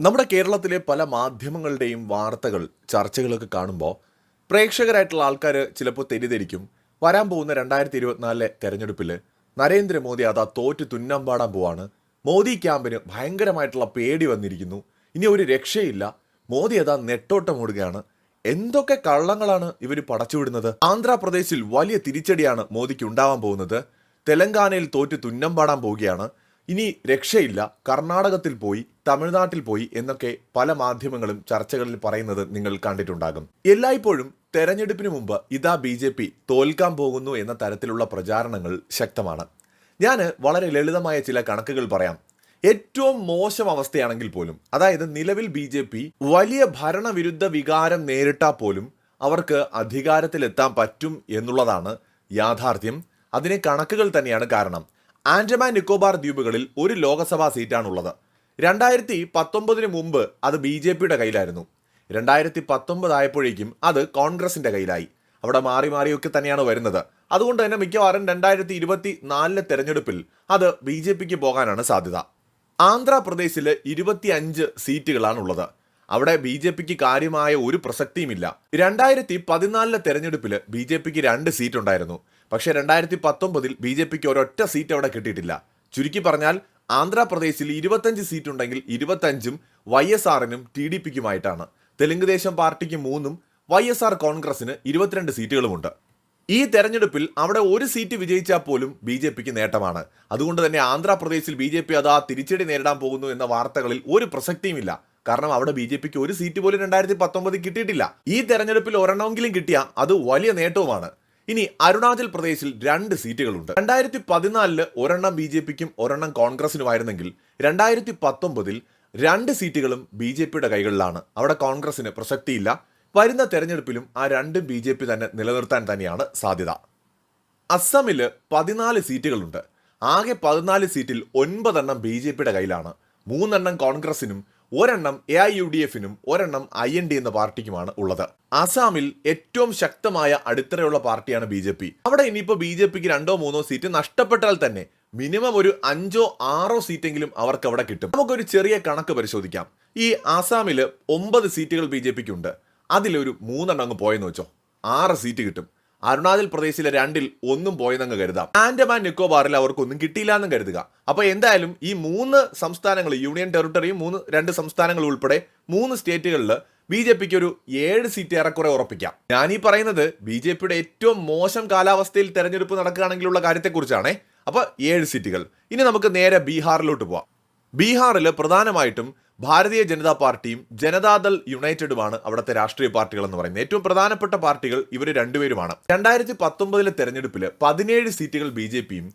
നമ്മുടെ കേരളത്തിലെ പല മാധ്യമങ്ങളുടെയും വാർത്തകൾ ചർച്ചകളൊക്കെ കാണുമ്പോൾ പ്രേക്ഷകരായിട്ടുള്ള ആൾക്കാർ ചിലപ്പോൾ തെറ്റിദ്ധരിക്കും. വരാൻ പോകുന്ന രണ്ടായിരത്തി ഇരുപത്തിനാലിലെ തെരഞ്ഞെടുപ്പിൽ നരേന്ദ്രമോദി അതാ തോറ്റ് തുന്നമ്പാടാൻ പോവാണ്. മോദി ക്യാമ്പിന് ഭയങ്കരമായിട്ടുള്ള പേടി വന്നിരിക്കുന്നു. ഇനി ഒരു രക്ഷയില്ല. മോദി അതാ നെട്ടോട്ടം ഓടുകയാണ്. എന്തൊക്കെ കള്ളങ്ങളാണ് ഇവർ പടച്ചുവിടുന്നത് ആന്ധ്രാപ്രദേശിൽ വലിയ തിരിച്ചടിയാണ് മോദിക്ക് ഉണ്ടാവാൻ പോകുന്നത്. തെലങ്കാനയിൽ തോറ്റ് തുന്നം പാടാൻ പോവുകയാണ്. ഇനി രക്ഷയില്ല. കർണാടകത്തിൽ പോയി. തമിഴ്നാട്ടിൽ പോയി എന്നൊക്കെ പല മാധ്യമങ്ങളും ചർച്ചകളിൽ പറയുന്നത് നിങ്ങൾ കണ്ടിട്ടുണ്ടാകും. എല്ലായ്പ്പോഴും തെരഞ്ഞെടുപ്പിന് മുമ്പ് ഇതാ ബി ജെ പി തോൽക്കാൻ പോകുന്നു എന്ന തരത്തിലുള്ള പ്രചാരണങ്ങൾ ശക്തമാണ്. ഞാൻ വളരെ ലളിതമായ ചില കണക്കുകൾ പറയാം. ഏറ്റവും മോശം അവസ്ഥയാണെങ്കിൽ പോലും അതായത് നിലവിൽ ബി ജെ പി വലിയ ഭരണവിരുദ്ധ വികാരം നേരിട്ടാൽ പോലും അവർക്ക് അധികാരത്തിലെത്താൻ പറ്റും എന്നുള്ളതാണ് യാഥാർത്ഥ്യം. അതിന് കണക്കുകൾ തന്നെയാണ് കാരണം. ആൻഡമാൻ നിക്കോബാർ ദ്വീപുകളിൽ ഒരു ലോകസഭാ സീറ്റാണുള്ളത്. രണ്ടായിരത്തി പത്തൊമ്പതിന് മുമ്പ് അത് ബി ജെ പിയുടെ കയ്യിലായിരുന്നു. രണ്ടായിരത്തി പത്തൊമ്പത് ആയപ്പോഴേക്കും അത് കോൺഗ്രസിന്റെ കയ്യിലായി. അവിടെ മാറി മാറിയൊക്കെ തന്നെയാണ് വരുന്നത്. അതുകൊണ്ട് തന്നെ മിക്കവാറും രണ്ടായിരത്തി ഇരുപത്തി നാലിലെ തെരഞ്ഞെടുപ്പിൽ അത് ബി ജെ പിക്ക് പോകാനാണ് സാധ്യത. ആന്ധ്രാപ്രദേശിൽ ഇരുപത്തി അഞ്ച് സീറ്റുകളാണുള്ളത് അവിടെ ബി ജെ പിക്ക് കാര്യമായ ഒരു പ്രസക്തിയുമില്ല. രണ്ടായിരത്തി പതിനാലിലെ തെരഞ്ഞെടുപ്പിൽ ബി ജെ പിക്ക് രണ്ട് സീറ്റ് ഉണ്ടായിരുന്നു പക്ഷേ രണ്ടായിരത്തി പത്തൊമ്പതിൽ ബി ജെ പിക്ക് ഒരൊറ്റ സീറ്റ് അവിടെ കിട്ടിയിട്ടില്ല. ചുരുക്കി പറഞ്ഞാൽ ആന്ധ്രാപ്രദേശിൽ ഇരുപത്തഞ്ച് സീറ്റ് ഉണ്ടെങ്കിൽ ഇരുപത്തഞ്ചും വൈ എസ് ആറിനും ടി ഡി പിക്കുമായിട്ടാണ്. തെലുങ്ക് ദേശം പാർട്ടിക്ക് മൂന്നും വൈ എസ് ആർ കോൺഗ്രസിന് ഇരുപത്തിരണ്ട് സീറ്റുകളുമുണ്ട്. ഈ തെരഞ്ഞെടുപ്പിൽ അവിടെ ഒരു സീറ്റ് വിജയിച്ചാൽ പോലും ബി ജെ പിക്ക് നേട്ടമാണ്. അതുകൊണ്ട് തന്നെ ആന്ധ്രാപ്രദേശിൽ ബി ജെ പി അതാ തിരിച്ചടി നേരിടാൻ പോകുന്നു എന്ന വാർത്തകളിൽ ഒരു പ്രസക്തിയുമില്ല. കാരണം അവിടെ ബി ജെ പിക്ക് ഒരു സീറ്റ് പോലും രണ്ടായിരത്തി പത്തൊമ്പതിൽ കിട്ടിയിട്ടില്ല. ഈ തെരഞ്ഞെടുപ്പിൽ ഒരെണ്ണമെങ്കിലും കിട്ടിയ അത് വലിയ നേട്ടവുമാണ്. ഇനി അരുണാചൽ പ്രദേശിൽ രണ്ട് സീറ്റുകളുണ്ട്. രണ്ടായിരത്തി പതിനാലിൽ ഒരെണ്ണം ബി ജെ പിക്കും ഒരെണ്ണം കോൺഗ്രസിനുമായിരുന്നെങ്കിൽ രണ്ടായിരത്തി പത്തൊമ്പതിൽ രണ്ട് സീറ്റുകളും ബി ജെ പിയുടെ കൈകളിലാണ്. അവിടെ കോൺഗ്രസിന് പ്രസക്തിയില്ല. വരുന്ന തെരഞ്ഞെടുപ്പിലും ആ രണ്ടും ബി ജെ പി തന്നെ നിലനിർത്താൻ തന്നെയാണ് സാധ്യത. അസമിൽ പതിനാല് സീറ്റുകളുണ്ട്. ആകെ പതിനാല് സീറ്റിൽ ഒൻപതെണ്ണം ബി ജെ പിയുടെ കയ്യിലാണ് മൂന്നെണ്ണം കോൺഗ്രസിനും ഒരെണ്ണം എ ഐ യു ഡി എഫിനും ഒരെണ്ണം ഐ എൻ ഡി എന്ന പാർട്ടിക്കുമാണ് ഉള്ളത്. ആസാമിൽ ഏറ്റവും ശക്തമായ അടിത്തറയുള്ള പാർട്ടിയാണ് ബി ജെ പി അവിടെ ഇനിയിപ്പോൾ ബി ജെ പിക്ക് രണ്ടോ മൂന്നോ സീറ്റ് നഷ്ടപ്പെട്ടാൽ തന്നെ മിനിമം ഒരു അഞ്ചോ ആറോ സീറ്റെങ്കിലും അവർക്ക് അവിടെ കിട്ടും. നമുക്കൊരു ചെറിയ കണക്ക് പരിശോധിക്കാം. ഈ ആസാമിൽ ഒമ്പത് സീറ്റുകൾ ബി ജെ പിക്ക് ഉണ്ട്. അതിലൊരു മൂന്നെണ്ണം അങ്ങ് പോയെന്ന് വെച്ചോ. ആറ് സീറ്റ് കിട്ടും. അരുണാചൽ പ്രദേശിലെ രണ്ടിൽ ഒന്നും പോയെന്നങ്ങ് കരുതാം. ആൻഡമാൻ നിക്കോബാറിൽ അവർക്കൊന്നും കിട്ടിയില്ല എന്നും കരുതുക. അപ്പൊ എന്തായാലും ഈ മൂന്ന് സംസ്ഥാനങ്ങൾ യൂണിയൻ ടെറിട്ടറിയും മൂന്ന് രണ്ട് സംസ്ഥാനങ്ങൾ ഉൾപ്പെടെ മൂന്ന് സ്റ്റേറ്റുകളിൽ ബി ജെ പിക്ക് ഒരു ഏഴ് സീറ്റ് ഏറെക്കുറെ ഉറപ്പിക്കാം. ഈ പറയുന്നത് ബി ജെ പിയുടെ ഏറ്റവും മോശം കാലാവസ്ഥയിൽ തെരഞ്ഞെടുപ്പ് നടക്കുകയാണെങ്കിലുള്ള കാര്യത്തെക്കുറിച്ചാണേ. അപ്പൊ ഏഴ് സീറ്റുകൾ. ഇനി നമുക്ക് നേരെ ബീഹാറിലോട്ട് പോവാം. ബീഹാറിൽ പ്രധാനമായിട്ടും ഭാരതീയ ജനതാ പാർട്ടിയും ജനതാദൾ യുണൈറ്റഡുമാണ് അവിടുത്തെ രാഷ്ട്രീയ പാർട്ടികൾ എന്ന് പറയുന്നത്. ഏറ്റവും പ്രധാനപ്പെട്ട പാർട്ടികൾ ഇവർ രണ്ടുപേരുമാണ്. രണ്ടായിരത്തി പത്തൊമ്പതിലെ തെരഞ്ഞെടുപ്പിൽ പതിനേഴ് സീറ്റുകൾ ബി ജെ പിയും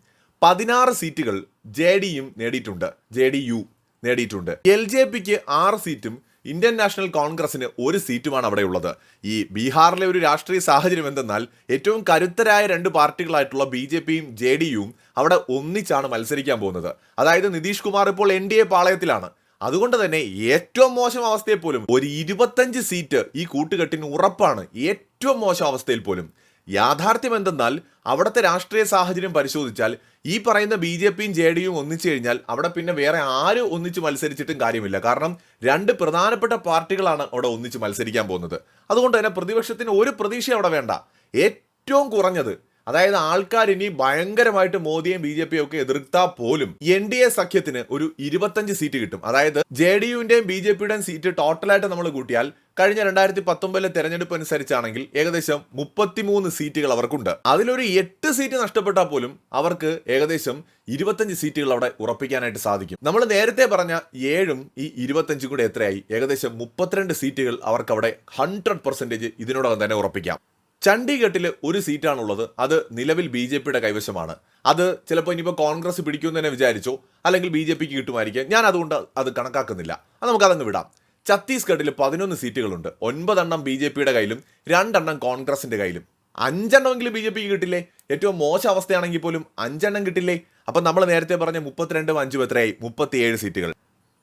പതിനാറ് സീറ്റുകൾ ജെ ഡിയും നേടിയിട്ടുണ്ട്. ജെ ഡി യു നേടിയിട്ടുണ്ട്. എൽ ജെ പിക്ക് ആറ് സീറ്റും ഇന്ത്യൻ നാഷണൽ കോൺഗ്രസിന് ഒരു സീറ്റുമാണ് അവിടെ ഉള്ളത്. ഈ ബീഹാറിലെ ഒരു രാഷ്ട്രീയ സാഹചര്യം എന്തെന്നാൽ ഏറ്റവും കരുത്തരായ രണ്ട് പാർട്ടികളായിട്ടുള്ള ബി ജെ പിയും ജെ ഡി യുവും അവിടെ ഒന്നിച്ചാണ് മത്സരിക്കാൻ പോകുന്നത്. അതായത് നിതീഷ് കുമാർ ഇപ്പോൾ എൻ ഡി എ പാളയത്തിലാണ്. അതുകൊണ്ട് തന്നെ ഏറ്റവും മോശം അവസ്ഥയിൽ പോലും ഒരു ഇരുപത്തഞ്ച് സീറ്റ് ഈ കൂട്ടുകെട്ടിന് ഉറപ്പാണ്. ഏറ്റവും മോശം അവസ്ഥയിൽ പോലും. യാഥാർത്ഥ്യം എന്തെന്നാൽ അവിടുത്തെ രാഷ്ട്രീയ സാഹചര്യം പരിശോധിച്ചാൽ ഈ പറയുന്ന ബി ജെ പിയും ജെ ഡിയും ഒന്നിച്ചു കഴിഞ്ഞാൽ അവിടെ പിന്നെ വേറെ ആരും ഒന്നിച്ച് മത്സരിച്ചിട്ടും കാര്യമില്ല. കാരണം രണ്ട് പ്രധാനപ്പെട്ട പാർട്ടികളാണ് അവിടെ ഒന്നിച്ച് മത്സരിക്കാൻ പോകുന്നത്. അതുകൊണ്ട് തന്നെ പ്രതിപക്ഷത്തിന് ഒരു പ്രതീക്ഷ അവിടെ വേണ്ട. ഏറ്റവും കുറഞ്ഞത് അതായത് ആൾക്കാർ ഇനി ഭയങ്കരമായിട്ട് മോദിയെയും ബി ജെ പിയും ഒക്കെ എതിർത്താൽ പോലും എൻ ഡി എ സഖ്യത്തിന് ഒരു ഇരുപത്തഞ്ച് സീറ്റ് കിട്ടും. അതായത് ജെ ഡി യുവിന്റെയും ബി ജെ പിയുടെയും സീറ്റ് ടോട്ടലായിട്ട് നമ്മൾ കൂട്ടിയാൽ കഴിഞ്ഞ രണ്ടായിരത്തി പത്തൊമ്പതിലെ തെരഞ്ഞെടുപ്പ് അനുസരിച്ചാണെങ്കിൽ ഏകദേശം മുപ്പത്തിമൂന്ന് സീറ്റുകൾ അവർക്കുണ്ട്. അതിലൊരു എട്ട് സീറ്റ് നഷ്ടപ്പെട്ടാൽ പോലും അവർക്ക് ഏകദേശം ഇരുപത്തഞ്ച് സീറ്റുകൾ അവിടെ ഉറപ്പിക്കാനായിട്ട് സാധിക്കും. നമ്മൾ നേരത്തെ പറഞ്ഞ ഏഴും ഈ ഇരുപത്തഞ്ചും കൂടെ എത്രയായി? ഏകദേശം മുപ്പത്തിരണ്ട് സീറ്റുകൾ അവർക്ക് അവിടെ ഹൺഡ്രഡ് പെർസെന്റേജ് ഇതിനോടകം തന്നെ ഉറപ്പിക്കാം. ചണ്ഡീഗഡിൽ ഒരു സീറ്റാണുള്ളത്. അത് നിലവിൽ ബി ജെ പിയുടെ കൈവശമാണ്. അത് ചിലപ്പോൾ ഇനിയിപ്പോൾ കോൺഗ്രസ് പിടിക്കുമെന്ന് തന്നെ വിചാരിച്ചോ. അല്ലെങ്കിൽ ബി ജെ പിക്ക് കിട്ടുമായിരിക്കും. ഞാൻ അതുകൊണ്ട് അത് കണക്കാക്കുന്നില്ല. അത് നമുക്കതങ്ങ് വിടാം. ഛത്തീസ്ഗഡിൽ പതിനൊന്ന് സീറ്റുകളുണ്ട്. ഒൻപതെണ്ണം ബി ജെ പിയുടെ കയ്യിലും രണ്ടെണ്ണം കോൺഗ്രസിന്റെ കയ്യിലും. അഞ്ചെണ്ണമെങ്കിലും ബി ജെ പിക്ക് കിട്ടില്ലേ? ഏറ്റവും മോശം അവസ്ഥയാണെങ്കിൽ പോലും അഞ്ചെണ്ണം കിട്ടില്ലേ? അപ്പം നമ്മൾ നേരത്തെ പറഞ്ഞ മുപ്പത്തിരണ്ടും അഞ്ചും എത്രയായി? മുപ്പത്തിയേഴ് സീറ്റുകൾ.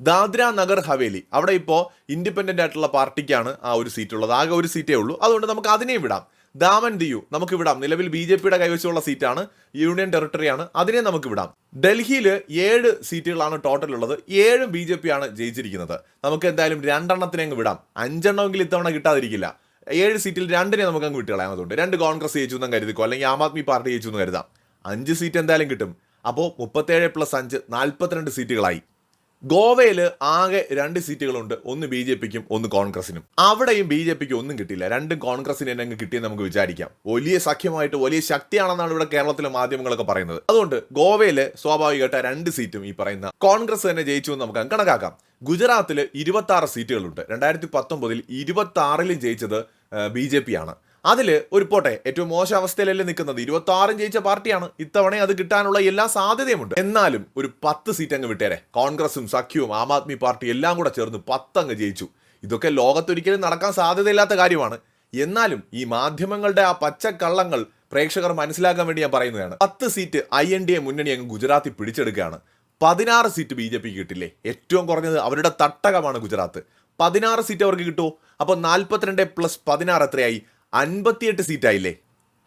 ദാദ്ര നഗർ ഹവേലി. അവിടെ ഇപ്പോൾ ഇൻഡിപെൻഡന്റ് ആയിട്ടുള്ള പാർട്ടിക്കാണ് ആ ഒരു സീറ്റ് ഉള്ളത് ആകെ ഒരു സീറ്റേ ഉള്ളൂ. അതുകൊണ്ട് നമുക്ക് അതിനെയും വിടാം. ദാമൻ ദിയു നമുക്ക് വിടാം. നിലവിൽ ബി ജെ പിയുടെ കൈവശമുള്ള സീറ്റാണ്. യൂണിയൻ ടെറിട്ടറിയാണ് അതിനെ നമുക്ക് വിടാം. ഡൽഹിയിൽ ഏഴ് സീറ്റുകളാണ് ടോട്ടൽ ഉള്ളത്. ഏഴും ബി ജെ പി ആണ് ജയിച്ചിരിക്കുന്നത്. നമുക്ക് എന്തായാലും രണ്ടെണ്ണത്തിനെ അങ്ങ് വിടാം. അഞ്ചെണ്ണമെങ്കിലും ഇത്തവണ കിട്ടാതിരിക്കില്ല. ഏഴ് സീറ്റിൽ രണ്ടിനെ നമുക്ക് അങ്ങ് വിട്ടുകളയാം അതുകൊണ്ട് രണ്ട് കോൺഗ്രസ് ജയിച്ചു എന്നും കരുതിക്കോ അല്ലെങ്കിൽ ആം ആദ്മി പാർട്ടി ജയിച്ചു എന്ന് കരുതാം. അഞ്ച് സീറ്റ് എന്തായാലും കിട്ടും. അപ്പോൾ മുപ്പത്തേഴ് പ്ലസ് അഞ്ച് നാൽപ്പത്തിരണ്ട് സീറ്റുകളായി. ഗോവയിൽ ആകെ രണ്ട് സീറ്റുകളുണ്ട്. ഒന്ന് ബി ജെ പിക്കും ഒന്ന് കോൺഗ്രസിനും. അവിടെയും ബി ജെ പിക്ക് ഒന്നും കിട്ടിയില്ല. രണ്ടും കോൺഗ്രസിന് തന്നെ കിട്ടിയെന്ന് നമുക്ക് വിചാരിക്കാം. വലിയ സഖ്യമായിട്ട് വലിയ ശക്തിയാണെന്നാണ് ഇവിടെ കേരളത്തിലെ മാധ്യമങ്ങളൊക്കെ പറയുന്നത്. അതുകൊണ്ട് ഗോവയിൽ സ്വാഭാവികമായിട്ട് രണ്ട് സീറ്റും ഈ പറയുന്ന കോൺഗ്രസ് തന്നെ ജയിച്ചു എന്ന് നമുക്ക് കണക്കാക്കാം. ഗുജറാത്തിൽ ഇരുപത്തി സീറ്റുകളുണ്ട്. രണ്ടായിരത്തി പത്തൊമ്പതിൽ ഇരുപത്തി ആറിലും ജയിച്ചത് ബി ജെ പി ആണ്. അതിൽ ഒരു പോട്ടെ ഏറ്റവും മോശം അവസ്ഥയിലല്ലേ നിൽക്കുന്നത്. ഇരുപത്തി ആറും ജയിച്ച പാർട്ടിയാണ് ഇത്തവണ അത് കിട്ടാനുള്ള എല്ലാ സാധ്യതയുമുണ്ട്. എന്നാലും ഒരു പത്ത് സീറ്റ് അങ്ങ് വിട്ടേരെ. കോൺഗ്രസും സഖ്യവും ആം ആദ്മി പാർട്ടി എല്ലാം കൂടെ ചേർന്ന് പത്തങ്ങ് ജയിച്ചു. ഇതൊക്കെ ലോകത്തൊരിക്കലും നടക്കാൻ സാധ്യതയില്ലാത്ത കാര്യമാണ്. എന്നാലും ഈ മാധ്യമങ്ങളുടെ ആ പച്ചക്കള്ളങ്ങൾ പ്രേക്ഷകർ മനസ്സിലാക്കാൻ വേണ്ടി ഞാൻ പറയുന്നതാണ്. പത്ത് seat I N D A മുന്നണി അങ്ങ് ഗുജറാത്തിൽ പിടിച്ചെടുക്കുകയാണ്. പതിനാറ് സീറ്റ് ബി ജെ പിക്ക് കിട്ടില്ലേ? ഏറ്റവും കുറഞ്ഞത് അവരുടെ തട്ടകമാണ് ഗുജറാത്ത്. പതിനാറ് സീറ്റ് അവർക്ക് കിട്ടുമോ അപ്പോൾ നാൽപ്പത്തിരണ്ട് പ്ലസ് പതിനാറ് എത്രയായി? അൻപത്തിയെട്ട് സീറ്റായില്ലേ?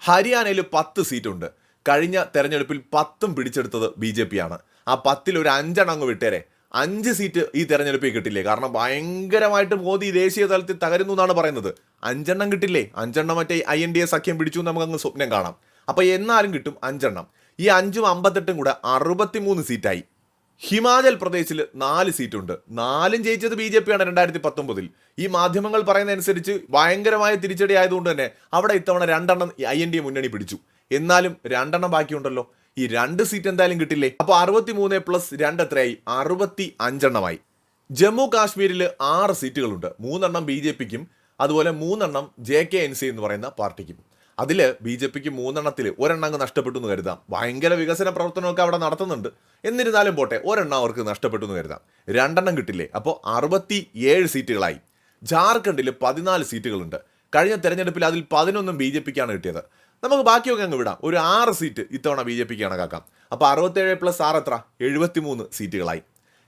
ഹരിയാനയിൽ പത്ത് സീറ്റുണ്ട്. കഴിഞ്ഞ തെരഞ്ഞെടുപ്പിൽ പത്തും പിടിച്ചെടുത്തത് ബി ജെ പി ആണ് ആ പത്തിൽ ഒരു അഞ്ചെണ്ണം അങ്ങ് വിട്ടേരെ. അഞ്ച് സീറ്റ് ഈ തെരഞ്ഞെടുപ്പിൽ കിട്ടില്ലേ? കാരണം ഭയങ്കരമായിട്ട് മോദി ദേശീയ തലത്തിൽ തകരുന്നു എന്നാണ് പറയുന്നത്. അഞ്ചെണ്ണം കിട്ടില്ലേ? അഞ്ചെണ്ണം മറ്റേ ഐ എൻ ഡി എ സഖ്യം പിടിച്ചു നമുക്ക് അങ്ങ് സ്വപ്നം കാണാം. അപ്പോൾ എന്നാലും കിട്ടും അഞ്ചെണ്ണം. ഈ അഞ്ചും അമ്പത്തെട്ടും കൂടെ അറുപത്തിമൂന്ന് സീറ്റായി. ഹിമാചൽ പ്രദേശിൽ നാല് സീറ്റുണ്ട്. നാലും ജയിച്ചത് ബി ജെ പി ആണ് രണ്ടായിരത്തി പത്തൊമ്പതിൽ ഈ മാധ്യമങ്ങൾ പറയുന്നതനുസരിച്ച് ഭയങ്കരമായ തിരിച്ചടി ആയതുകൊണ്ട് തന്നെ അവിടെ ഇത്തവണ രണ്ടെണ്ണം ഐ എൻ ഡി മുന്നണി പിടിച്ചു. എന്നാലും രണ്ടെണ്ണം ബാക്കിയുണ്ടല്ലോ. ഈ രണ്ട് സീറ്റ് എന്തായാലും കിട്ടില്ലേ? അപ്പോൾ അറുപത്തി മൂന്ന് പ്ലസ് രണ്ട് എത്രയായി? അറുപത്തി അഞ്ചെണ്ണമായി ജമ്മു കാശ്മീരിൽ ആറ് സീറ്റുകളുണ്ട്. മൂന്നെണ്ണം ബി ജെ പിക്കും അതുപോലെ മൂന്നെണ്ണം ജെ കെ എൻ സി എന്ന് പറയുന്ന പാർട്ടിക്കും. അതിൽ ബി ജെ പിക്ക് മൂന്നെണ്ണത്തിൽ ഒരെണ്ണം നഷ്ടപ്പെട്ടു എന്ന് കരുതാം. ഭയങ്കര വികസന പ്രവർത്തനമൊക്കെ അവിടെ നടത്തുന്നുണ്ട്. എന്നിരുന്നാലും പോട്ടെ ഒരെണ്ണം അവർക്ക് നഷ്ടപ്പെട്ടു എന്ന് കരുതാം. രണ്ടെണ്ണം കിട്ടില്ലേ? അപ്പോൾ അറുപത്തി ഏഴ് സീറ്റുകളായി. ജാർഖണ്ഡിൽ പതിനാല് സീറ്റുകളുണ്ട്. കഴിഞ്ഞ തെരഞ്ഞെടുപ്പിൽ അതിൽ പതിനൊന്നും ബി ജെ പിക്കാണ് കിട്ടിയത്. നമുക്ക് ബാക്കിയൊക്കെ അങ്ങ് വിടാം. ഒരു ആറ് സീറ്റ് ഇത്തവണ ബി ജെ പിക്ക് കണക്കാക്കാം അപ്പോൾ അറുപത്തേഴ് പ്ലസ് ആറ് എത്ര? എഴുപത്തി മൂന്ന് സീറ്റുകളായി.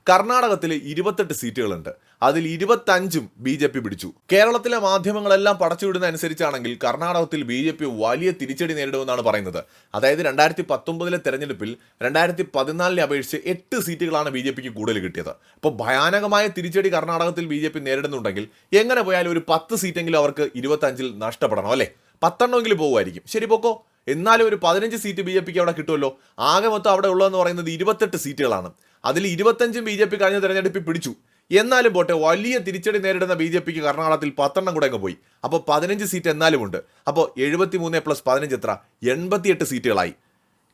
കർണാടകത്തിൽ ഇരുപത്തെട്ട് സീറ്റുകളുണ്ട്. അതിൽ ഇരുപത്തഞ്ചും ബി ജെ പി പിടിച്ചു. കേരളത്തിലെ മാധ്യമങ്ങളെല്ലാം പടച്ചുവിടുന്ന അനുസരിച്ചാണെങ്കിൽ കർണാടകത്തിൽ ബി ജെ പി വലിയ തിരിച്ചടി നേരിടുമെന്നാണ് പറയുന്നത്. അതായത് രണ്ടായിരത്തി പത്തൊമ്പതിലെ തെരഞ്ഞെടുപ്പിൽ രണ്ടായിരത്തി പതിനാലിനെ അപേക്ഷിച്ച് എട്ട് സീറ്റുകളാണ് ബി ജെ പിക്ക് കൂടുതൽ കിട്ടിയത്. അപ്പോൾ ഭയാനകമായ തിരിച്ചടി കർണാടകത്തിൽ ബി ജെ പി നേരിടുന്നുണ്ടെങ്കിൽ എങ്ങനെ പോയാലും ഒരു പത്ത് സീറ്റെങ്കിലും അവർക്ക് ഇരുപത്തഞ്ചിൽ നഷ്ടപ്പെടണം അല്ലേ? പത്തെണ്ണമെങ്കിലും പോകുമായിരിക്കും. ശരി പോക്കോ. എന്നാലും ഒരു പതിനഞ്ച് സീറ്റ് ബി ജെ പിക്ക് അവിടെ കിട്ടുമല്ലോ. ആകെ മൊത്തം അവിടെ ഉള്ളതെന്ന് പറയുന്നത് ഇരുപത്തെട്ട് സീറ്റുകളാണ്. അതിൽ ഇരുപത്തഞ്ചും ബി ജെ പി കഴിഞ്ഞ തെരഞ്ഞെടുപ്പിൽ പിടിച്ചു. എന്നാലും പോട്ടെ വലിയ തിരിച്ചടി നേരിടുന്ന ബി ജെ പിക്ക് കർണാടകത്തിൽ പത്തെണ്ണം കൂടെ അങ്ങ് പോയി. അപ്പോൾ പതിനഞ്ച് സീറ്റ് എന്നാലും ഉണ്ട്. അപ്പോൾ എഴുപത്തി മൂന്ന് പ്ലസ് പതിനഞ്ച് എത്ര? എൺപത്തിയെട്ട് സീറ്റുകളായി.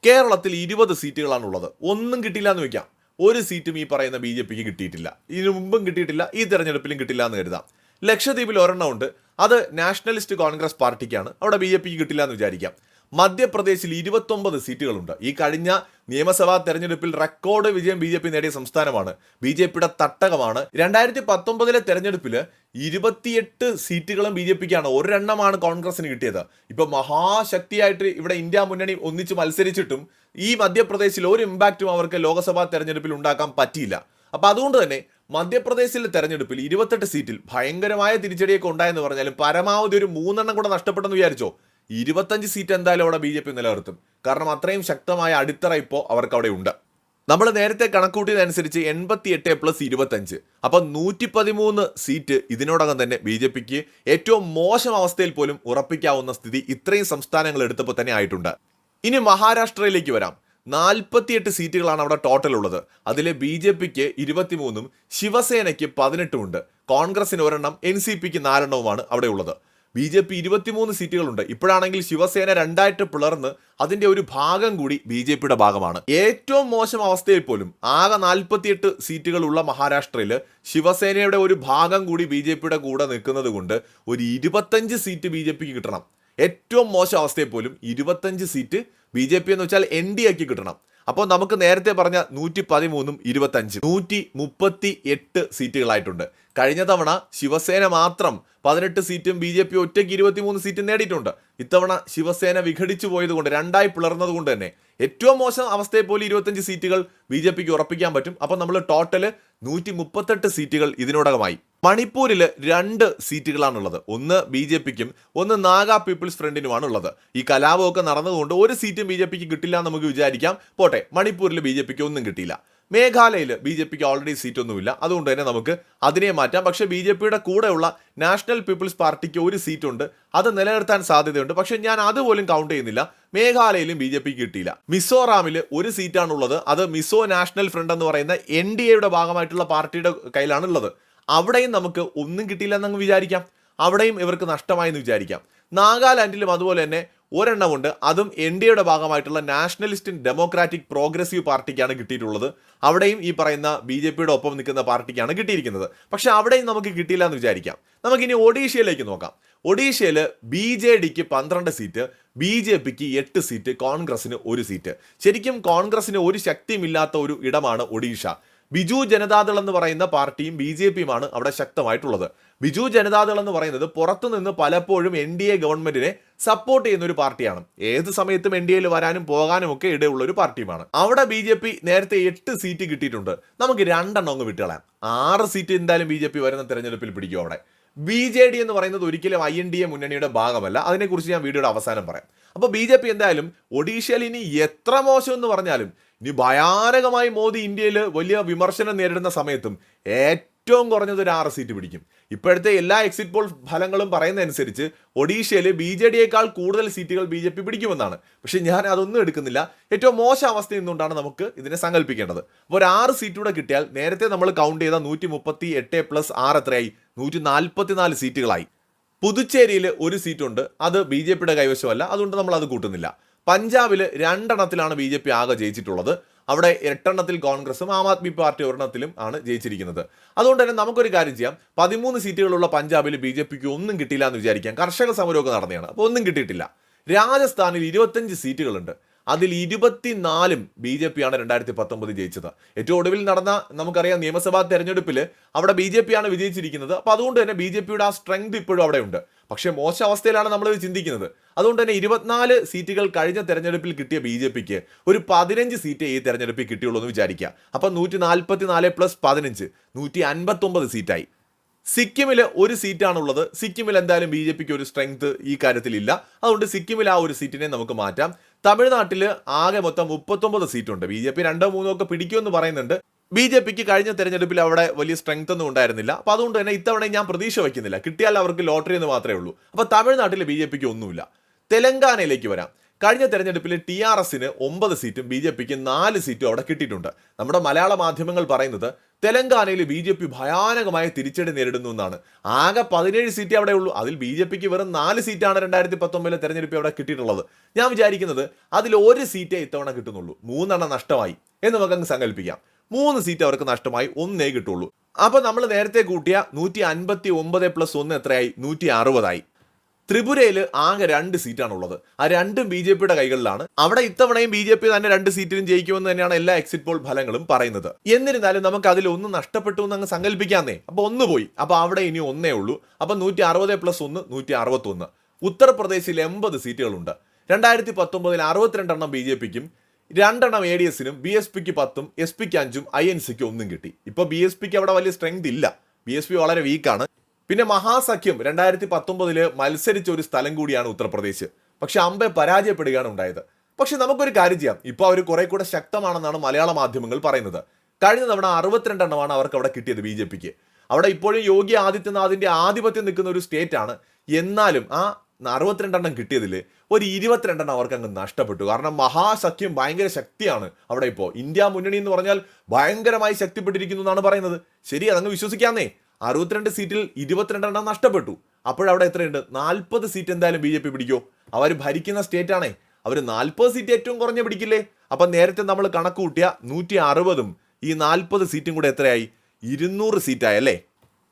കേരളത്തിൽ ഇരുപത് സീറ്റുകളാണുള്ളത്. ഒന്നും കിട്ടില്ല എന്ന് വെക്കാം ഒരു സീറ്റും ഈ പറയുന്ന ബി ജെ പിക്ക് കിട്ടിയിട്ടില്ല. ഇതിനു മുമ്പും കിട്ടിയിട്ടില്ല ഈ തെരഞ്ഞെടുപ്പിലും കിട്ടില്ല എന്ന് കരുതാം. ലക്ഷദ്വീപിൽ ഒരെണ്ണം ഉണ്ട്. അത് നാഷണലിസ്റ്റ് കോൺഗ്രസ് പാർട്ടിക്കാണ്. അവിടെ ബി ജെ പിക്ക് കിട്ടില്ല എന്ന് വിചാരിക്കാം. മധ്യപ്രദേശിൽ ഇരുപത്തൊമ്പത് സീറ്റുകളുണ്ട്. ഈ കഴിഞ്ഞ നിയമസഭാ തെരഞ്ഞെടുപ്പിൽ റെക്കോർഡ് വിജയം ബി ജെ പി നേടിയ സംസ്ഥാനമാണ്. ബി ജെ പിയുടെ തട്ടകമാണ്. രണ്ടായിരത്തി പത്തൊമ്പതിലെ തെരഞ്ഞെടുപ്പിൽ ഇരുപത്തിയെട്ട് സീറ്റുകളും ബി ജെ പിക്കാണ്. ഒരെണ്ണമാണ് കോൺഗ്രസിന് കിട്ടിയത്. ഇപ്പൊ മഹാശക്തിയായിട്ട് ഇവിടെ ഇന്ത്യ മുന്നണി ഒന്നിച്ച് മത്സരിച്ചിട്ടും ഈ മധ്യപ്രദേശിൽ ഒരു ഇമ്പാക്റ്റും അവർക്ക് ലോക്സഭാ തെരഞ്ഞെടുപ്പിൽ ഉണ്ടാക്കാൻ പറ്റിയില്ല. അപ്പൊ അതുകൊണ്ട് തന്നെ മധ്യപ്രദേശിലെ തെരഞ്ഞെടുപ്പിൽ ഇരുപത്തെട്ട് സീറ്റിൽ ഭയങ്കരമായ തിരിച്ചടിയൊക്കെ ഉണ്ടായെന്ന് പറഞ്ഞാലും പരമാവധി ഒരു മൂന്നെണ്ണം കൂടെ നഷ്ടപ്പെട്ടെന്ന് വിചാരിച്ചോ? ഇരുപത്തഞ്ച് സീറ്റ് എന്തായാലും അവിടെ ബി ജെ പി നിലനിർത്തും. കാരണം അത്രയും ശക്തമായ അടിത്തറ ഇപ്പോൾ അവർക്ക് അവിടെ ഉണ്ട്. നമ്മൾ നേരത്തെ കണക്കൂട്ടിയതനുസരിച്ച് എൺപത്തി എട്ട് പ്ലസ് ഇരുപത്തഞ്ച്. അപ്പം നൂറ്റി പതിമൂന്ന് സീറ്റ് ഇതിനോടകം തന്നെ ബി ജെ പിക്ക് ഏറ്റവും മോശം അവസ്ഥയിൽ പോലും ഉറപ്പിക്കാവുന്ന സ്ഥിതി ഇത്രയും സംസ്ഥാനങ്ങൾ എടുത്തപ്പോൾ തന്നെ ആയിട്ടുണ്ട്. ഇനി മഹാരാഷ്ട്രയിലേക്ക് വരാം. നാൽപ്പത്തിയെട്ട് സീറ്റുകളാണ് അവിടെ ടോട്ടൽ ഉള്ളത്. അതിലെ ബി ജെ പിക്ക് ഇരുപത്തിമൂന്നും ശിവസേനയ്ക്ക് പതിനെട്ടും ഉണ്ട്. കോൺഗ്രസിന് ഒരെണ്ണം എൻ സി പിക്ക് നാലെണ്ണവുമാണ് അവിടെ ഉള്ളത്. ബി ജെ പി ഇരുപത്തിമൂന്ന് സീറ്റുകളുണ്ട്. ഇപ്പോഴാണെങ്കിൽ ശിവസേന രണ്ടായിട്ട് പിളർന്ന് അതിന്റെ ഒരു ഭാഗം കൂടി ബി ജെ പിയുടെ ഭാഗമാണ്. ഏറ്റവും മോശം അവസ്ഥയിൽ പോലും ആകെ നാൽപ്പത്തിയെട്ട് സീറ്റുകളുള്ള മഹാരാഷ്ട്രയിൽ ശിവസേനയുടെ ഒരു ഭാഗം കൂടി ബി ജെ പിയുടെ കൂടെ നിൽക്കുന്നത് കൊണ്ട് ഒരു ഇരുപത്തഞ്ച് സീറ്റ് ബി ജെ പിക്ക് കിട്ടണം. ഏറ്റവും മോശം അവസ്ഥയിൽ പോലും ഇരുപത്തഞ്ച് സീറ്റ് ബി ജെ പി എന്ന് വെച്ചാൽ എൻ ഡി എക്ക് കിട്ടണം. അപ്പോൾ നമുക്ക് നേരത്തെ പറഞ്ഞ നൂറ്റി പതിമൂന്നും ഇരുപത്തഞ്ച് നൂറ്റി മുപ്പത്തി എട്ട് സീറ്റുകളായിട്ടുണ്ട്. കഴിഞ്ഞ തവണ ശിവസേന മാത്രം പതിനെട്ട് സീറ്റും ബി ജെ പി ഒറ്റയ്ക്ക് ഇരുപത്തിമൂന്ന് സീറ്റും നേടിയിട്ടുണ്ട്. ഇത്തവണ ശിവസേന വിഘടിച്ചു പോയതുകൊണ്ട് രണ്ടായി പിളർന്നത് കൊണ്ട് തന്നെ ഏറ്റവും മോശം അവസ്ഥയെ പോലെ ഇരുപത്തഞ്ച് സീറ്റുകൾ ബി ജെ പിക്ക് ഉറപ്പിക്കാൻ പറ്റും. അപ്പം നമ്മൾ ടോട്ടൽ നൂറ്റി മുപ്പത്തെട്ട് സീറ്റുകൾ ഇതിനോടകമായി. മണിപ്പൂരിൽ രണ്ട് സീറ്റുകളാണുള്ളത്. ഒന്ന് ബി ജെ പിക്കും ഒന്ന് നാഗ പീപ്പിൾസ് ഫ്രണ്ടിനുമാണ് ഉള്ളത്. ഈ കലാപമൊക്കെ നടന്നതുകൊണ്ട് ഒരു സീറ്റും ബി ജെ പിക്ക് കിട്ടില്ല എന്ന് നമുക്ക് വിചാരിക്കാം. പോട്ടെ മണിപ്പൂരിൽ ബി ജെ പിക്ക് ഒന്നും കിട്ടിയില്ല. മേഘാലയയിൽ ബി ജെ പിക്ക് ഓൾറെഡി സീറ്റൊന്നുമില്ല. അതുകൊണ്ട് തന്നെ നമുക്ക് അതിനെ മാറ്റാം. പക്ഷേ ബി ജെ പിയുടെ കൂടെയുള്ള നാഷണൽ പീപ്പിൾസ് പാർട്ടിക്ക് ഒരു സീറ്റുണ്ട്. അത് നിലനിർത്താൻ സാധ്യതയുണ്ട്. പക്ഷേ ഞാൻ അതുപോലും കൗണ്ട് ചെയ്യുന്നില്ല. മേഘാലയയിലും ബി ജെ പിക്ക് കിട്ടിയില്ല. മിസോറാമിൽ ഒരു സീറ്റാണുള്ളത്. അത് മിസോ നാഷണൽ ഫ്രണ്ട് എന്ന് പറയുന്ന എൻ ഡി എയുടെ ഭാഗമായിട്ടുള്ള പാർട്ടിയുടെ കയ്യിലാണ് ഉള്ളത് അവിടെയും നമുക്ക് ഒന്നും കിട്ടിയില്ല എന്നങ്ങ് വിചാരിക്കാം. അവിടെയും ഇവർക്ക് നഷ്ടമായി എന്ന് വിചാരിക്കാം. നാഗാലാൻഡിലും അതുപോലെ തന്നെ ഒരെണ്ണമുണ്ട്. അതും എൻ ഡി എയുടെ ഭാഗമായിട്ടുള്ള നാഷണലിസ്റ്റ് ഡെമോക്രാറ്റിക് പ്രോഗ്രസീവ് പാർട്ടിക്കാണ് കിട്ടിയിട്ടുള്ളത്. അവിടെയും ഈ പറയുന്ന ബി ജെ പിയുടെ ഒപ്പം നിൽക്കുന്ന പാർട്ടിക്കാണ് കിട്ടിയിരിക്കുന്നത്. പക്ഷേ അവിടെയും നമുക്ക് കിട്ടിയില്ല എന്ന് വിചാരിക്കാം. നമുക്കിനി ഒഡീഷയിലേക്ക് നോക്കാം. ഒഡീഷയിൽ ബി ജെ ഡിക്ക് പന്ത്രണ്ട് സീറ്റ് ബി ജെ പിക്ക് എട്ട് സീറ്റ് കോൺഗ്രസിന് ഒരു സീറ്റ്. ശരിക്കും കോൺഗ്രസിന് ഒരു ശക്തിയുമില്ലാത്ത ഒരു ഇടമാണ് ഒഡീഷ. ബിജു ജനതാദൾ എന്ന് പറയുന്ന പാർട്ടിയും ബി ജെ പിയുമാണ് അവിടെ ശക്തമായിട്ടുള്ളത്. ബിജു ജനതാദൾ എന്ന് പറയുന്നത് പുറത്തുനിന്ന് പലപ്പോഴും എൻ ഡി എ ഗവൺമെന്റിനെ സപ്പോർട്ട് ചെയ്യുന്ന ഒരു പാർട്ടിയാണ്. ഏത് സമയത്തും എൻ ഡി എയിൽ വരാനും പോകാനും ഒക്കെ ഇടയുള്ള ഒരു പാർട്ടിയുമാണ്. അവിടെ ബി ജെ പി നേരത്തെ എട്ട് സീറ്റ് കിട്ടിയിട്ടുണ്ട്. നമുക്ക് രണ്ടെണ്ണം അങ്ങ് വിട്ടുകളയാം. ആറ് സീറ്റ് എന്തായാലും ബി ജെ പി വരുന്ന തെരഞ്ഞെടുപ്പിൽ പിടിക്കും അവിടെ. ബി ജെ ഡി എന്ന് പറയുന്നത് ഒരിക്കലും ഐ എൻ ഡി എ മുന്നണിയുടെ ഭാഗമല്ല. അതിനെക്കുറിച്ച് ഞാൻ വീഡിയോയുടെ അവസാനം പറയാം. അപ്പോൾ ബി ജെ പി എന്തായാലും ഒഡീഷയിൽ ഇനി എത്ര മോശം എന്ന് പറഞ്ഞാലും ഇനി ഭയാനകമായി മോദി ഇന്ത്യയിൽ വലിയ വിമർശനം നേരിടുന്ന സമയത്തും ഏറ്റവും കുറഞ്ഞത് ഒരു ആറ് സീറ്റ് പിടിക്കും. ഇപ്പോഴത്തെ എല്ലാ എക്സിറ്റ് പോൾ ഫലങ്ങളും പറയുന്നതനുസരിച്ച് ഒഡീഷയിൽ ബി ജെ ഡിയേക്കാൾ കൂടുതൽ സീറ്റുകൾ ബി ജെ പി പിടിക്കുമെന്നാണ്. പക്ഷേ ഞാൻ അതൊന്നും എടുക്കുന്നില്ല. ഏറ്റവും മോശം അവസ്ഥ നിന്നുകൊണ്ടാണ് നമുക്ക് ഇതിനെ സങ്കല്പിക്കേണ്ടത് അപ്പോൾ ഒരു ആറ് സീറ്റൂടെ കിട്ടിയാൽ നേരത്തെ നമ്മൾ കൗണ്ട് ചെയ്ത നൂറ്റി മുപ്പത്തി എട്ട് പ്ലസ് ആറ് എത്രയായി? നൂറ്റി നാൽപ്പത്തി നാല് സീറ്റുകളായി. പുതുച്ചേരിയിൽ ഒരു സീറ്റുണ്ട് അത് ബി ജെ പിയുടെ കൈവശമല്ല. അതുകൊണ്ട് നമ്മൾ അത് കൂട്ടുന്നില്ല. പഞ്ചാബിൽ രണ്ടെണ്ണത്തിലാണ് ബി ജെ പി ആകെ ജയിച്ചിട്ടുള്ളത്. അവിടെ എട്ടെണ്ണത്തിൽ കോൺഗ്രസും ആം ആദ്മി പാർട്ടി ഒരെണ്ണത്തിലും ആണ് ജയിച്ചിരിക്കുന്നത്. അതുകൊണ്ട് തന്നെ നമുക്കൊരു കാര്യം ചെയ്യാം. പതിമൂന്ന് സീറ്റുകളുള്ള പഞ്ചാബിൽ ബി ജെ പിക്ക് ഒന്നും കിട്ടിയില്ല എന്ന് വിചാരിക്കാം. കർഷക സമരമൊക്കെ നടന്നതാണ്. അപ്പോൾ ഒന്നും കിട്ടിയിട്ടില്ല. രാജസ്ഥാനിൽ ഇരുപത്തഞ്ച് സീറ്റുകളുണ്ട്. അതിൽ ഇരുപത്തിനാലും ബി ജെ പിയാണ് രണ്ടായിരത്തി പത്തൊമ്പത് ജയിച്ചത്. ഏറ്റവും ഒടുവിൽ നടന്ന നമുക്കറിയാം നിയമസഭാ തെരഞ്ഞെടുപ്പിൽ അവിടെ ബി ജെ പിയാണ് വിജയിച്ചിരിക്കുന്നത്. അപ്പോൾ അതുകൊണ്ട് തന്നെ ബി ജെ പിയുടെ ആ സ്ട്രെങ്ത് ഇപ്പോഴും അവിടെ ഉണ്ട്. പക്ഷേ മോശം അവസ്ഥയിലാണ് നമ്മൾ ചിന്തിക്കുന്നത്. അതുകൊണ്ട് തന്നെ ഇരുപത്തിനാല് സീറ്റുകൾ കഴിഞ്ഞ തെരഞ്ഞെടുപ്പിൽ കിട്ടിയ ബി ജെ പിക്ക് ഒരു പതിനഞ്ച് സീറ്റ് ഈ തെരഞ്ഞെടുപ്പിൽ കിട്ടിയുള്ളൂ എന്ന് വിചാരിക്കുക. അപ്പം നൂറ്റി നാൽപ്പത്തി നാല് പ്ലസ് പതിനഞ്ച് നൂറ്റി അൻപത്തൊമ്പത് സീറ്റായി. സിക്കിമിൽ ഒരു സീറ്റാണുള്ളത്. സിക്കിമിൽ എന്തായാലും ബി ജെ പിക്ക് ഒരു സ്ട്രെങ്ത് ഈ കാര്യത്തിലില്ല. അതുകൊണ്ട് സിക്കിമിൽ ആ ഒരു സീറ്റിനെ നമുക്ക് മാറ്റാം. തമിഴ്നാട്ടിൽ ആകെ മൊത്തം മുപ്പത്തൊമ്പത് സീറ്റുണ്ട്. ബി ജെ പി രണ്ടോ മൂന്നോ ഒക്കെ പിടിക്കുമെന്ന് പറയുന്നുണ്ട്. ബി ജെ പിക്ക് കഴിഞ്ഞ തെരഞ്ഞെടുപ്പിൽ അവിടെ വലിയ സ്ട്രെങ്ത് ഒന്നും ഉണ്ടായിരുന്നില്ല. അപ്പോൾ അതുകൊണ്ട് തന്നെ ഇത്തവണ ഞാൻ പ്രതീക്ഷ വയ്ക്കുന്നില്ല. കിട്ടിയാൽ അവർക്ക് ലോട്ടറി എന്ന് മാത്രമേ ഉള്ളൂ. അപ്പോൾ തമിഴ്നാട്ടിൽ ബി ജെ പിക്ക് ഒന്നുമില്ല. തെലങ്കാനയിലേക്ക് വരാം. കഴിഞ്ഞ തെരഞ്ഞെടുപ്പിൽ ടി ആർ എസിന് ഒമ്പത് സീറ്റും ബി ജെ പിക്ക് നാല് സീറ്റും അവിടെ കിട്ടിയിട്ടുണ്ട്. നമ്മുടെ മലയാള മാധ്യമങ്ങൾ പറയുന്നത് തെലങ്കാനയിൽ ബി ജെ പി ഭയാനകമായ തിരിച്ചടി നേരിടുന്നു എന്നാണ്. ആകെ പതിനേഴ് സീറ്റ് അവിടെ ഉള്ളൂ. അതിൽ ബി ജെ പിക്ക് വെറും നാല് സീറ്റാണ് രണ്ടായിരത്തി പത്തൊമ്പതിലെ തെരഞ്ഞെടുപ്പിൽ അവിടെ കിട്ടിയിട്ടുള്ളത്. ഞാൻ വിചാരിക്കുന്നത് അതിൽ ഒരു സീറ്റേ ഇത്തവണ കിട്ടുന്നുള്ളൂ. മൂന്നെണ്ണം നഷ്ടമായി എന്ന് നമുക്കങ്ങ് സങ്കല്പിക്കാം. മൂന്ന് സീറ്റ് അവർക്ക് നഷ്ടമായി ഒന്നേ കിട്ടുള്ളൂ. അപ്പോൾ നമ്മൾ നേരത്തെ കൂട്ടിയ നൂറ്റി അൻപത്തി ഒമ്പത് പ്ലസ് ഒന്ന് എത്രയായി? നൂറ്റി അറുപതായി ത്രിപുരയിൽ ആകെ രണ്ട് സീറ്റാണ് ഉള്ളത് ആ രണ്ടും ബി ജെ പിയുടെ കൈകളിലാണ്. അവിടെ ഇത്തവണയും ബി ജെ പി തന്നെ രണ്ട് സീറ്റിലും ജയിക്കുമെന്ന് തന്നെയാണ് എല്ലാ എക്സിറ്റ് പോൾ ഫലങ്ങളും പറയുന്നത്. എന്നിരുന്നാലും നമുക്ക് അതിൽ ഒന്ന് നഷ്ടപ്പെട്ടു എന്ന് അങ്ങ് സങ്കല്പിക്കാന്നേ അപ്പൊ ഒന്ന് പോയി. അപ്പൊ അവിടെ ഇനി ഒന്നേ ഉള്ളൂ. അപ്പൊ നൂറ്റി അറുപത് പ്ലസ് ഒന്ന് നൂറ്റി അറുപത്തി ഒന്ന് ഉത്തർപ്രദേശിൽ എൺപത് സീറ്റുകളുണ്ട്. രണ്ടായിരത്തി പത്തൊമ്പതിൽ അറുപത്തിരണ്ടെണ്ണം ബി ജെ പിക്കും രണ്ടെണ്ണം എ ഡി എസിനും ബി എസ് പിക്ക് പത്തും എസ് പിക്ക് അഞ്ചും ഐ എൻ സിക്ക് ഒന്നും കിട്ടി. ഇപ്പൊ ബി എസ് പിക്ക് അവിടെ വലിയ സ്ട്രെങ്ത് ഇല്ല. ബി എസ് പി വളരെ വീക്കാണ് പിന്നെ മഹാസഖ്യം രണ്ടായിരത്തി പത്തൊമ്പതിൽ മത്സരിച്ച ഒരു സ്ഥലം കൂടിയാണ് ഉത്തർപ്രദേശ്. പക്ഷെ അമ്പെ പരാജയപ്പെടുകയാണ് ഉണ്ടായത്. പക്ഷെ നമുക്കൊരു കാര്യം ചെയ്യാം. ഇപ്പൊ അവർ കുറെ കൂടെ ശക്തമാണെന്നാണ് മലയാള മാധ്യമങ്ങൾ പറയുന്നത്. കഴിഞ്ഞ തവണ അറുപത്തിരണ്ടെണ്ണമാണ് അവർക്ക് അവിടെ കിട്ടിയത് ബി ജെ പിക്ക്. അവിടെ ഇപ്പോഴും യോഗി ആദിത്യനാഥിന്റെ ആധിപത്യം നിൽക്കുന്ന ഒരു സ്റ്റേറ്റ് ആണ് എന്നാലും ആ അറുപത്തിരണ്ടെണ്ണം കിട്ടിയതിൽ ഒരു ഇരുപത്തിരണ്ടെണ്ണം അവർക്ക് അങ്ങ് നഷ്ടപ്പെട്ടു. കാരണം മഹാസഖ്യം ഭയങ്കര ശക്തിയാണ് അവിടെ ഇപ്പോൾ ഇന്ത്യ മുന്നണി എന്ന് പറഞ്ഞാൽ ഭയങ്കരമായി ശക്തിപ്പെട്ടിരിക്കുന്നു എന്നാണ് പറയുന്നത്. ശരി അതങ്ങ് വിശ്വസിക്കാന്നേ. അറുപത്തിരണ്ട് സീറ്റിൽ ഇരുപത്തിരണ്ടെണ്ണം നഷ്ടപ്പെട്ടു. അപ്പോഴവിടെ എത്രയുണ്ട്? നാൽപ്പത് സീറ്റ് എന്തായാലും ബി ജെ പി പിടിക്കോ? അവർ ഭരിക്കുന്ന സ്റ്റേറ്റ് ആണേ. അവർ നാൽപ്പത് സീറ്റ് ഏറ്റവും കുറഞ്ഞ പിടിക്കില്ലേ? അപ്പം നേരത്തെ നമ്മൾ കണക്ക് കൂട്ടിയ നൂറ്റി അറുപതും ഈ നാൽപ്പത് സീറ്റും കൂടെ എത്രയായി? ഇരുന്നൂറ് സീറ്റായി അല്ലേ?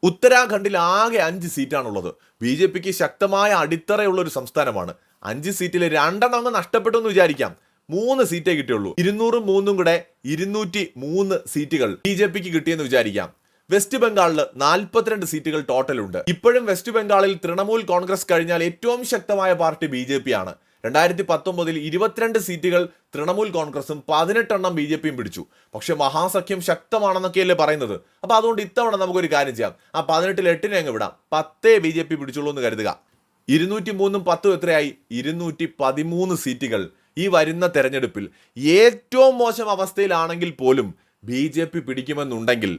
ഉത്തരാഖണ്ഡിൽ ആകെ അഞ്ച് സീറ്റാണുള്ളത്. ബി ജെ പിക്ക് ശക്തമായ അടിത്തറയുള്ള ഒരു സംസ്ഥാനമാണ്. അഞ്ച് സീറ്റിൽ രണ്ടെണ്ണം അങ്ങ് നഷ്ടപ്പെട്ടു എന്ന് വിചാരിക്കാം. മൂന്ന് സീറ്റേ കിട്ടിയുള്ളൂ. ഇരുന്നൂറും മൂന്നും കൂടെ ഇരുന്നൂറ്റി മൂന്ന് സീറ്റുകൾ ബി ജെ പിക്ക് കിട്ടിയെന്ന് വിചാരിക്കാം. വെസ്റ്റ് ബംഗാളിൽ നാൽപ്പത്തിരണ്ട് സീറ്റുകൾ ടോട്ടൽ ഉണ്ട്. ഇപ്പോഴും വെസ്റ്റ് ബംഗാളിൽ തൃണമൂൽ കോൺഗ്രസ് കഴിഞ്ഞാൽ ഏറ്റവും ശക്തമായ പാർട്ടി ബി ജെ പി ആണ്. രണ്ടായിരത്തി പത്തൊമ്പതിൽ ഇരുപത്തിരണ്ട് സീറ്റുകൾ തൃണമൂൽ കോൺഗ്രസും പതിനെട്ടെണ്ണം ബി ജെ പിയും പിടിച്ചു. പക്ഷെ മഹാസഖ്യം ശക്തമാണെന്നൊക്കെയല്ലേ പറയുന്നത്? അപ്പൊ അതുകൊണ്ട് ഇത്തവണ നമുക്കൊരു കാര്യം ചെയ്യാം. ആ പതിനെട്ടിൽ എട്ടിനെ അങ്ങ് വിടാം. പത്തേ ബി ജെ പി പിടിച്ചുള്ളൂ എന്ന് കരുതുക. ഇരുന്നൂറ്റി മൂന്നും പത്തും എത്രയായി? ഇരുന്നൂറ്റി പതിമൂന്ന് സീറ്റുകൾ. ഈ വരുന്ന തെരഞ്ഞെടുപ്പിൽ ഏറ്റവും മോശം അവസ്ഥയിലാണെങ്കിൽ പോലും ബി ജെ പി പിടിക്കുമെന്നുണ്ടെങ്കിൽ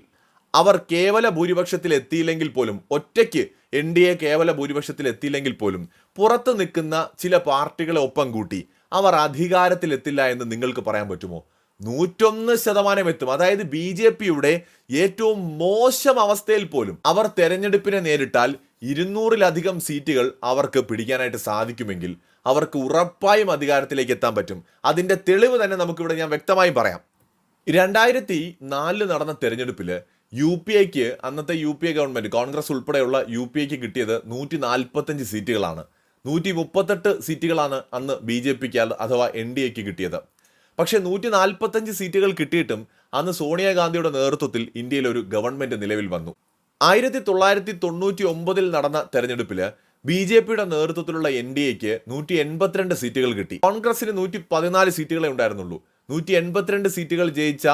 അവർ കേവല ഭൂരിപക്ഷത്തിൽ എത്തിയില്ലെങ്കിൽ പോലും ഒറ്റയ്ക്ക് എൻ ഡി എ കേവല ഭൂരിപക്ഷത്തിൽ എത്തിയില്ലെങ്കിൽ പോലും പുറത്ത് നിൽക്കുന്ന ചില പാർട്ടികളെ ഒപ്പം കൂട്ടി അവർ അധികാരത്തിലെത്തില്ല എന്ന് നിങ്ങൾക്ക് പറയാൻ പറ്റുമോ? നൂറ്റൊന്ന് ശതമാനം എത്തും. അതായത് ബി ജെ പിയുടെ ഏറ്റവും മോശം അവസ്ഥയിൽ പോലും അവർ തെരഞ്ഞെടുപ്പിനെ നേരിട്ടാൽ ഇരുന്നൂറിലധികം സീറ്റുകൾ അവർക്ക് പിടിക്കാനായിട്ട് സാധിക്കുമെങ്കിൽ അവർക്ക് ഉറപ്പായും അധികാരത്തിലേക്ക് എത്താൻ പറ്റും. അതിന്റെ തെളിവ് തന്നെ നമുക്കിവിടെ ഞാൻ വ്യക്തമായും പറയാം. രണ്ടായിരത്തി നാലിൽ നടന്ന തെരഞ്ഞെടുപ്പിൽ യു പി ഐക്ക് അന്നത്തെ U P A government Congress ഉൾപ്പെടെയുള്ള യു പി ഐക്ക് കിട്ടിയത് നൂറ്റി നാൽപ്പത്തഞ്ച് സീറ്റുകളാണ്. നൂറ്റി മുപ്പത്തെട്ട് സീറ്റുകളാണ് അന്ന് ബി ജെ പിക്ക് അഥവാ എൻ ഡി എക്ക് കിട്ടിയത്. പക്ഷേ നൂറ്റി നാൽപ്പത്തഞ്ച് സീറ്റുകൾ കിട്ടിയിട്ടും അന്ന് സോണിയാഗാന്ധിയുടെ നേതൃത്വത്തിൽ ഇന്ത്യയിൽ ഒരു ഗവൺമെന്റ് നിലവിൽ വന്നു. ആയിരത്തി തൊള്ളായിരത്തി തൊണ്ണൂറ്റി ഒമ്പതിൽ നടന്ന തെരഞ്ഞെടുപ്പിൽ ബി ജെ പിയുടെ നേതൃത്വത്തിലുള്ള എൻ ഡി എക്ക് നൂറ്റി എൺപത്തിരണ്ട് സീറ്റുകൾ കിട്ടി. കോൺഗ്രസിന് നൂറ്റി പതിനാല് സീറ്റുകളെ ഉണ്ടായിരുന്നുള്ളൂ. നൂറ്റി എൺപത്തിരണ്ട് സീറ്റുകൾ ജയിച്ച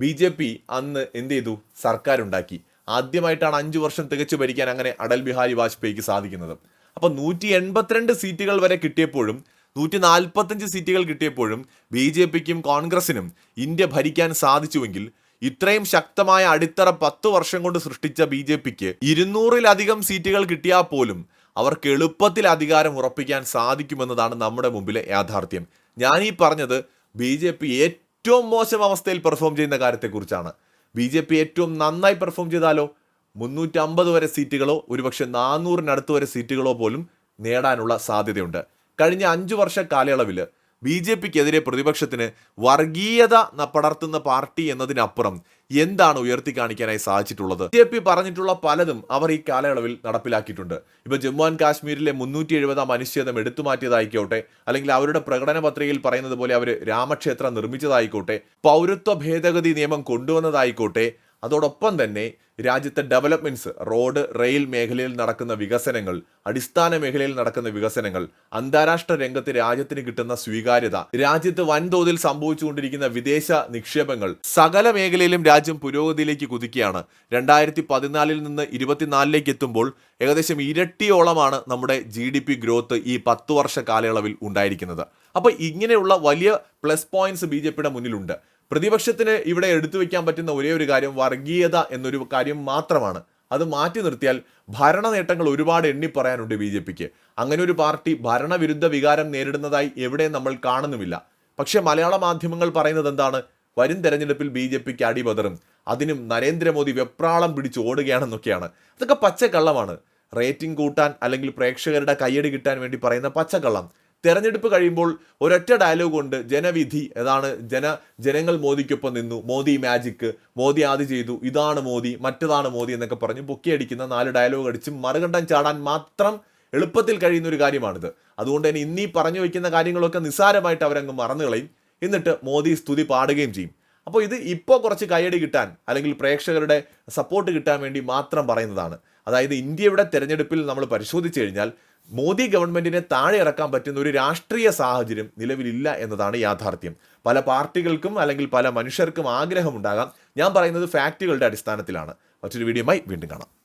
ബി ജെ പി അന്ന് എന്ത് ചെയ്തു? സർക്കാർ ഉണ്ടാക്കി ആദ്യമായിട്ടാണ് അഞ്ചു വർഷം തികച്ചു ഭരിക്കാൻ അങ്ങനെ അടൽ ബിഹാരി വാജ്പേയിക്ക് സാധിക്കുന്നത്. അപ്പോൾ നൂറ്റി എൺപത്തിരണ്ട് സീറ്റുകൾ വരെ കിട്ടിയപ്പോഴും നൂറ്റി നാൽപ്പത്തഞ്ച് സീറ്റുകൾ കിട്ടിയപ്പോഴും ബി ജെ പിക്കും കോൺഗ്രസിനും ഇന്ത്യ ഭരിക്കാൻ സാധിച്ചുവെങ്കിൽ ഇത്രയും ശക്തമായ അടിത്തറ പത്ത് വർഷം കൊണ്ട് സൃഷ്ടിച്ച ബി ജെ പിക്ക് ഇരുന്നൂറിലധികം സീറ്റുകൾ കിട്ടിയാൽ പോലും അവർക്ക് എളുപ്പത്തിൽ അധികാരം ഉറപ്പിക്കാൻ സാധിക്കുമെന്നതാണ് നമ്മുടെ മുമ്പിലെ യാഥാർത്ഥ്യം. ഞാൻ ഈ പറഞ്ഞത് ബി ജെ പി ഏറ്റവും മോശം അവസ്ഥയിൽ പെർഫോം ചെയ്യുന്ന കാര്യത്തെക്കുറിച്ചാണ്. ബി ജെ പി ഏറ്റവും നന്നായി പെർഫോം ചെയ്താലോ മുന്നൂറ്റമ്പത് വരെ സീറ്റുകളോ ഒരുപക്ഷെ നാനൂറിനടുത്ത് വരെ സീറ്റുകളോ പോലും നേടാനുള്ള സാധ്യതയുണ്ട്. കഴിഞ്ഞ അഞ്ചു വർഷ കാലയളവിൽ ബി ജെ പിക്കെതിരെ പ്രതിപക്ഷത്തിന് വർഗീയത പടർത്തുന്ന പാർട്ടി എന്നതിനപ്പുറം എന്താണ് ഉയർത്തി കാണിക്കാനായി സാധിച്ചിട്ടുള്ളത്? ബി ജെ പി പറഞ്ഞിട്ടുള്ള പലതും അവർ ഈ കാലയളവിൽ നടപ്പിലാക്കിയിട്ടുണ്ട്. ഇപ്പൊ ജമ്മു ആൻഡ് കാശ്മീരിലെ മുന്നൂറ്റി എഴുപതാം അനുച്ഛേദം എടുത്തു മാറ്റിയതായിക്കോട്ടെ അല്ലെങ്കിൽ അവരുടെ പ്രകടന പത്രികയിൽ പറയുന്നത് പോലെ അവർ രാമക്ഷേത്രം നിർമ്മിച്ചതായിക്കോട്ടെ പൗരത്വ ഭേദഗതി നിയമം കൊണ്ടുവന്നതായിക്കോട്ടെ അതോടൊപ്പം തന്നെ രാജ്യത്തെ ഡെവലപ്മെന്റ്സ് റോഡ് റെയിൽ മേഖലയിൽ നടക്കുന്ന വികസനങ്ങൾ അടിസ്ഥാന മേഖലയിൽ നടക്കുന്ന വികസനങ്ങൾ അന്താരാഷ്ട്ര രംഗത്ത് രാജ്യത്തിന് കിട്ടുന്ന സ്വീകാര്യത രാജ്യത്ത് വൻതോതിൽ സംഭവിച്ചുകൊണ്ടിരിക്കുന്ന വിദേശ നിക്ഷേപങ്ങൾ സകല മേഖലയിലും രാജ്യം പുരോഗതിയിലേക്ക് കുതിക്കുകയാണ്. രണ്ടായിരത്തി പതിനാലിൽ നിന്ന് ഇരുപത്തിനാലിലേക്ക് എത്തുമ്പോൾ ഏകദേശം ഇരട്ടിയോളമാണ് നമ്മുടെ ജി ഡി പി ഗ്രോത്ത് ഈ പത്ത് വർഷ കാലയളവിൽ ഉണ്ടായിരിക്കുന്നത്. അപ്പോൾ ഇങ്ങനെയുള്ള വലിയ പ്ലസ് പോയിന്റ്സ് ബി ജെ പിയുടെ മുന്നിലുണ്ട്. പ്രതിപക്ഷത്തിന് ഇവിടെ എടുത്തു വെക്കാൻ പറ്റുന്ന ഒരേ ഒരു കാര്യം വർഗീയത എന്നൊരു കാര്യം മാത്രമാണ്. അത് മാറ്റി നിർത്തിയാൽ ഭരണ നേട്ടങ്ങൾ ഒരുപാട് എണ്ണി പറയാനുണ്ട് ബി ജെ പിക്ക്. അങ്ങനെ ഒരു പാർട്ടി ഭരണവിരുദ്ധ വികാരം നേരിടുന്നതായി എവിടെ നമ്മൾ കാണുന്നുമില്ല. പക്ഷേ മലയാള മാധ്യമങ്ങൾ പറയുന്നത് എന്താണ്? വരും തെരഞ്ഞെടുപ്പിൽ ബി ജെ പിക്ക് അടിപതറും. അതിനും നരേന്ദ്രമോദി വെപ്രാളം പിടിച്ച് ഓടുകയാണെന്നൊക്കെയാണ്. അതൊക്കെ പച്ചക്കള്ളമാണ്. റേറ്റിംഗ് കൂട്ടാൻ അല്ലെങ്കിൽ പ്രേക്ഷകരുടെ കയ്യടി കിട്ടാൻ വേണ്ടി പറയുന്ന പച്ചക്കള്ളം. തെരഞ്ഞെടുപ്പ് കഴിയുമ്പോൾ ഒരൊറ്റ ഡയലോഗ് കൊണ്ട് ജനവിധി. ഏതാണ് ജന ജനങ്ങൾ മോദിക്കൊപ്പം നിന്നു. മോദി മാജിക്ക് മോദി ആദ്യം ചെയ്തു. ഇതാണ് മോദി മറ്റതാണ് മോദി എന്നൊക്കെ പറഞ്ഞ് പൊക്കിയടിക്കുന്ന നാല് ഡയലോഗ് അടിച്ച് മറുകണ്ടം ചാടാൻ മാത്രം എളുപ്പത്തിൽ കഴിയുന്ന ഒരു കാര്യമാണിത്. അതുകൊണ്ട് തന്നെ ഇന്നീ പറഞ്ഞു വയ്ക്കുന്ന കാര്യങ്ങളൊക്കെ നിസ്സാരമായിട്ട് അവരങ്ങ് മറന്നു കളയും. എന്നിട്ട് മോദി സ്തുതി പാടുകയും ചെയ്യും. അപ്പോൾ ഇത് ഇപ്പോൾ കുറച്ച് കയ്യടി കിട്ടാൻ അല്ലെങ്കിൽ പ്രേക്ഷകരുടെ സപ്പോർട്ട് കിട്ടാൻ വേണ്ടി മാത്രം പറയുന്നതാണ്. അതായത് ഇന്ത്യയുടെ തെരഞ്ഞെടുപ്പിൽ നമ്മൾ പരിശോധിച്ചു കഴിഞ്ഞാൽ മോദി ഗവൺമെന്റിനെ താഴെ ഇറക്കാൻ പറ്റുന്ന ഒരു രാഷ്ട്രീയ സാഹചര്യം നിലവിലില്ല എന്നതാണ് യാഥാർത്ഥ്യം. പല പാർട്ടികൾക്കും അല്ലെങ്കിൽ പല മനുഷ്യർക്കും ആഗ്രഹമുണ്ടാകാം. ഞാൻ പറയുന്നത് ഫാക്റ്റുകളുടെ അടിസ്ഥാനത്തിലാണ്. മറ്റൊരു വീഡിയോയുമായി വീണ്ടും കാണാം.